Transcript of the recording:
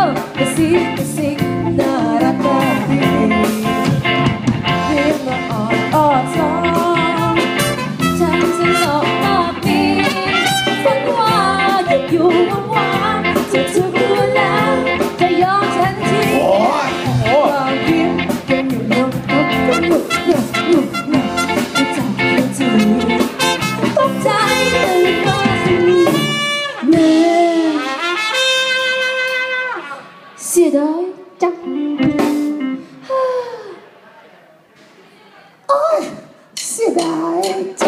Oh, the sea, the sea, the สียดายจังโอ้ยเสียดายจัง